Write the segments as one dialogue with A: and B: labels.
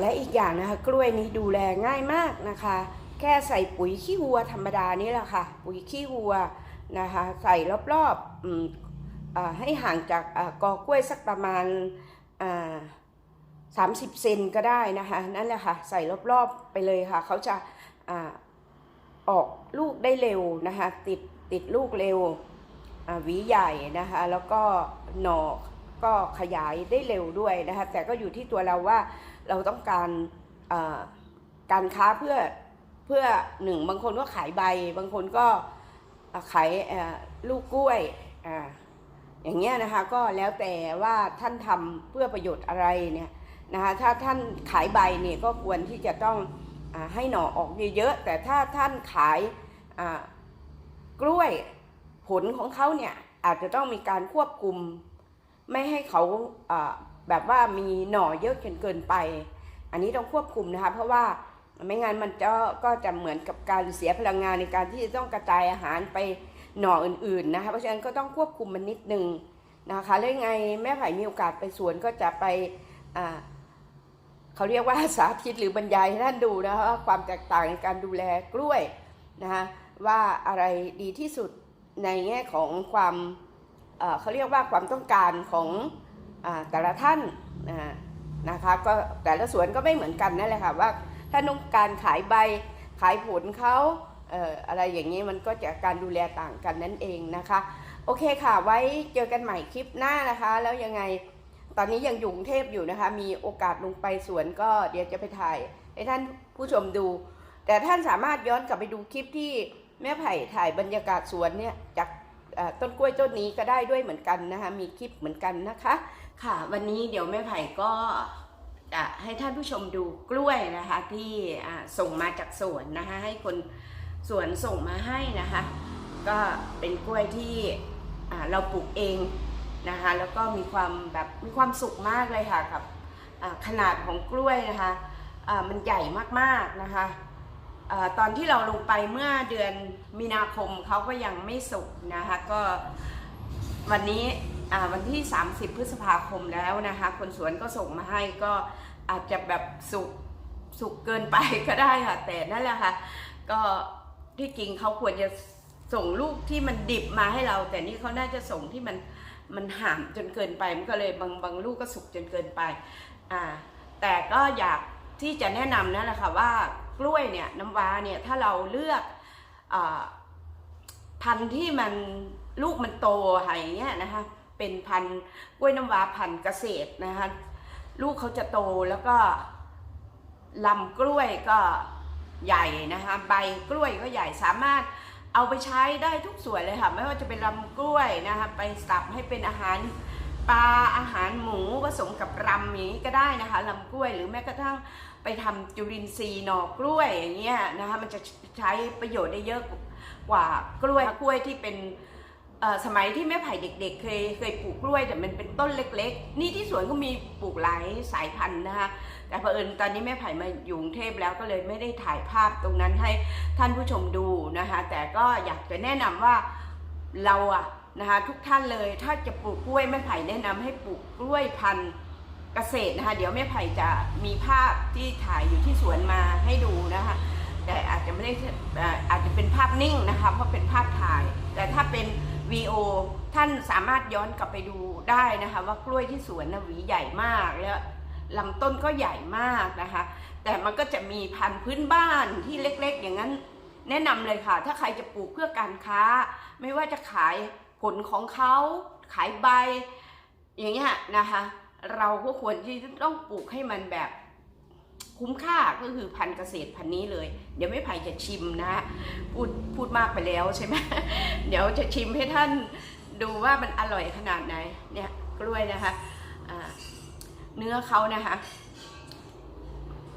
A: และอีกอย่างนะคะกล้วยนี้ดูแลง่ายมากนะคะ แค่ใส่ปุ๋ยขี้วัวธรรมดานี่แหละค่ะ ปุ๋ยขี้วัวนะคะ ใส่รอบๆอให้ห่างจากอกอกล้วยสักประมาณสามสิบเซนก็ได้นะคะนั่นแหละค่ะใส่รอบๆไปเลยค่ะเขาจะอออกลูกได้เร็วนะคะติดติดลูกเร็วอ่าหวีใหญ่นะคะแล้วก็หน่อก็ขยายได้เร็วด้วยนะคะแต่ก็อยู่ที่ตัวเราว่า เราต้องการการค้าเพื่อเพื่อหนึ่งบางคนก็ขายใบ บางคนก็ขายลูกกล้วยออย่างเงี้ยนะคะก็แล้วแต่ว่าท่านทำเพื่อประโยชน์อะไรเนี่ยนะคะถ้าท่านขายใบเนี่ยก็ควรที่จะต้องอให้หน่อออกเยอะๆแต่ถ้าท่านขายกล้วยผลของเขาเนี่ยอาจจะต้องมีการควบคุม ไม่ให้เขา แบบว่ามีหน่อเยอะจนเกินไป อันนี้ต้องควบคุมนะคะ เพราะว่าไม่งั้นมันจะก็จะเหมือนกับการเสียพลังงานในการที่จะต้องกระจายอาหารไปหน่ออื่นๆนะคะ เพราะฉะนั้นก็ต้องควบคุมมันนิดนึงนะคะแล้วยังไงแม่ไผ่มีโอกาสไปสวนก็จะไปเขาเรียกว่าสาธิตหรือบรรยายให้ท่านดูนะคะความแตกต่างในการดูแลกล้วยนะคะว่าอะไรดีที่สุดในแง่ของความเขาเรียกว่าความต้องการของ แต่ละท่านอ่านะคะก็แต่ละสวนก็ไม่เหมือนกันนั่นแหละค่ะว่าถ้าต้องการขายใบขายผลเขาเอออะไรอย่างนี้มันก็จะการดูแลต่างกันนั่นเองนะคะ โอเคค่ะไว้เจอกันใหม่คลิปหน้านะคะ แล้วยังไงตอนนี้ยังอยู่กรุงเทพอยู่นะคะ มีโอกาสลงไปสวนก็เดี๋ยวจะไปถ่ายให้ท่านผู้ชมดู แต่ท่านสามารถย้อนกลับไปดูคลิปที่แม่ไผ่ถ่ายบรรยากาศสวนเนี่ยจาก ต้นกล้วยต้นนี้ก็ได้ด้วยเหมือนกันนะคะ มีคลิปเหมือนกันนะคะ ค่ะ วันนี้เดี๋ยวแม่ไผ่ก็จะให้ท่านผู้ชมดูกล้วยนะคะที่ส่งมาจากสวนนะคะให้คนสวนส่งมาให้นะคะ ก็เป็นกล้วยที่เราปลูกเองนะคะแล้วก็มีความแบบมีความสุขมากเลยค่ะกับขนาดของกล้วยนะคะมันใหญ่มากๆนะคะ ตอนที่เราลงไปเมื่อเดือนมีนาคมเขาก็ยังไม่สุกนะคะก็วันนี้วันที่ 30 พฤษภาคมแล้วนะคะคนสวนก็ส่งมาให้ก็อาจจะแบบสุกสุกเกินไปก็ได้ค่ะ แต่นั่นแหละค่ะ ก็ที่จริงเขาควรจะส่งลูกที่มันดิบมาให้เรา แต่นี่เขาน่าจะส่งที่มันมันห่ามจนเกินไปมันก็เลยบางบางลูกก็สุกจนเกินไปอ่าแต่ก็อยากที่จะแนะนำนั่นแหละค่ะว่า กล้วยเนี่ยน้ำว้าเนี่ยถ้าเราเลือกอพันธุ์ที่มันลูกมันโตอะไรเงี้ยนะคะเป็นพันธุ์กล้วยน้ำว้าพันธุ์เกษตรนะคะลูกเขาจะโตแล้วก็ลำกล้วยก็ใหญ่นะคะใบกล้วยก็ใหญ่สามารถเอาไปใช้ได้ทุกส่วนเลยค่ะ ไม่ว่าจะเป็นลำกล้วยนะคะไปสับให้เป็นอาหาร ปลาอาหารหมูผสมกับรำอย่างนี้ก็ได้นะคะลำกล้วยหรือแม้กระทั่งไปทำจุลินทรีย์หน่อกล้วยอย่างเงี้ยนะคะมันจะใช้ประโยชน์ได้เยอะกว่ากล้วยกล้วยที่เป็นสมัยที่แม่ไผ่เด็กๆ เคยเคยปลูกกล้วยแต่มันเป็นต้นเล็ก ๆ นี่ที่สวนก็มีปลูกหลายสายพันธุ์นะคะแต่เผอิญตอนนี้แม่ไผ่มาอยู่กรุงเทพแล้วก็เลยไม่ได้ถ่ายภาพตรงนั้นให้ท่านผู้ชมดูนะคะแต่ก็อยากจะแนะนำว่าเราอะ นะคะทุกท่านเลยถ้าจะปลูกกล้วยแม่ไผ่แนะนำให้ปลูกกล้วยพันธุ์เกษตรนะคะ เดี๋ยวแม่ไผ่จะมีภาพที่ถ่ายอยู่ที่สวนมาให้ดูนะคะแต่อาจจะไม่ได้เอ่ออาจจะเป็นภาพนิ่งนะคะเพราะเป็นภาพถ่าย แต่ถ้าเป็นวีโอท่านสามารถย้อนกลับไปดูได้นะคะ ว่ากล้วยที่สวนนะหวีใหญ่มากแล้วลำต้นก็ใหญ่มากนะคะ แต่มันก็จะมีพันธุ์พื้นบ้านที่เล็กๆ อย่างนั้นแนะนำเลยค่ะ ถ้าใครจะปลูกเพื่อการค้า ไม่ว่าจะขาย ผลของเขาขายใบ อย่างเงี้ยนะคะ เราก็ควรที่จะต้องปลูกให้มันแบบคุ้มค่าก็คือพันธุ์เกษตรพันธุ์นี้เลย เดี๋ยวไม่ไผ่จะชิมนะพูดพูดมากไปแล้วใช่ไหมเดี๋ยวจะชิมให้ท่านดูว่ามันอร่อยขนาดไหนเนี่ยกล้วยนะคะอ่าเนื้อเขานะคะ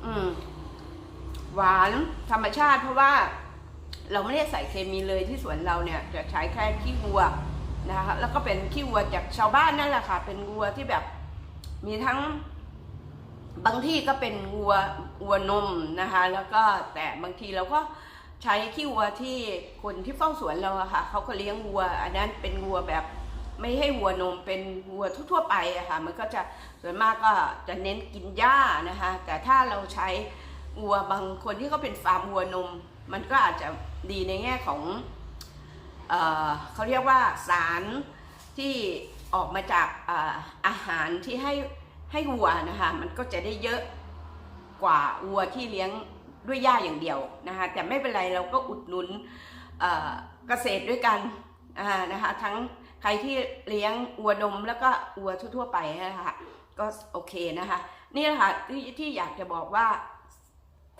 A: อืมหวานธรรมชาติเพราะว่าเราไม่ได้ใส่เคมีเลยที่สวนเราเนี่ย จะใช้แค่ขี้วัว นะคะแล้วก็เป็นขี้วัวจากชาวบ้านนั่นแหละค่ะ เป็นวัวที่แบบมีทั้งบางที่ก็เป็นวัววัวนมนะคะ แล้วก็แต่บางทีเราก็ใช้ขี้วัวที่คนที่เฝ้าสวนเราอะค่ะเขาก็เลี้ยงวัว อันนั้นเป็นวัวแบบไม่ให้วัวนมเป็นวัวทั่วๆไปอะค่ะมันก็จะส่วนมากก็จะเน้นกินหญ้านะคะ แต่ถ้าเราใช้วัวบางคนที่เขาเป็นฟาร์มวัวนม มันก็อาจจะดีในแง่ของ เเขาเรียกว่าสารที่ออกมาจากอาอาหารที่ให้ให้วัวนะคะมันก็จะได้เยอะกว่าวัวที่เลี้ยงด้วยหญ้าอย่างเดียวนะคะแต่ไม่เป็นไรเราก็อุดหนุนเกษตรด้วยกันนะคะทั้งใครที่เลี้ยงวัวนมแล้วก็วัวทั่วๆไปนะคะก็โอเคนะคะนี่แหละค่ะที่ที่อยากจะบอกว่า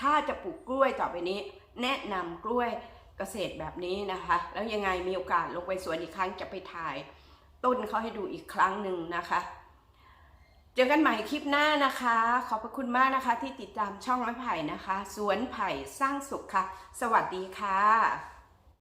A: ถ้าจะปลูกกล้วยต่อไปนี้ แนะนำกล้วย เกษตรแบบนี้นะคะ แล้วยังไงมีโอกาสลงไปสวนอีกครั้งจะไปถ่าย ต้นเขาให้ดูอีกครั้งหนึ่งนะคะ เจอกันใหม่คลิปหน้านะคะ ขอบพระคุณมากนะคะ ที่ติดตามช่องไม้ไผ่นะคะ สวนไผ่สร้างสุขค่ะ สวัสดีค่ะ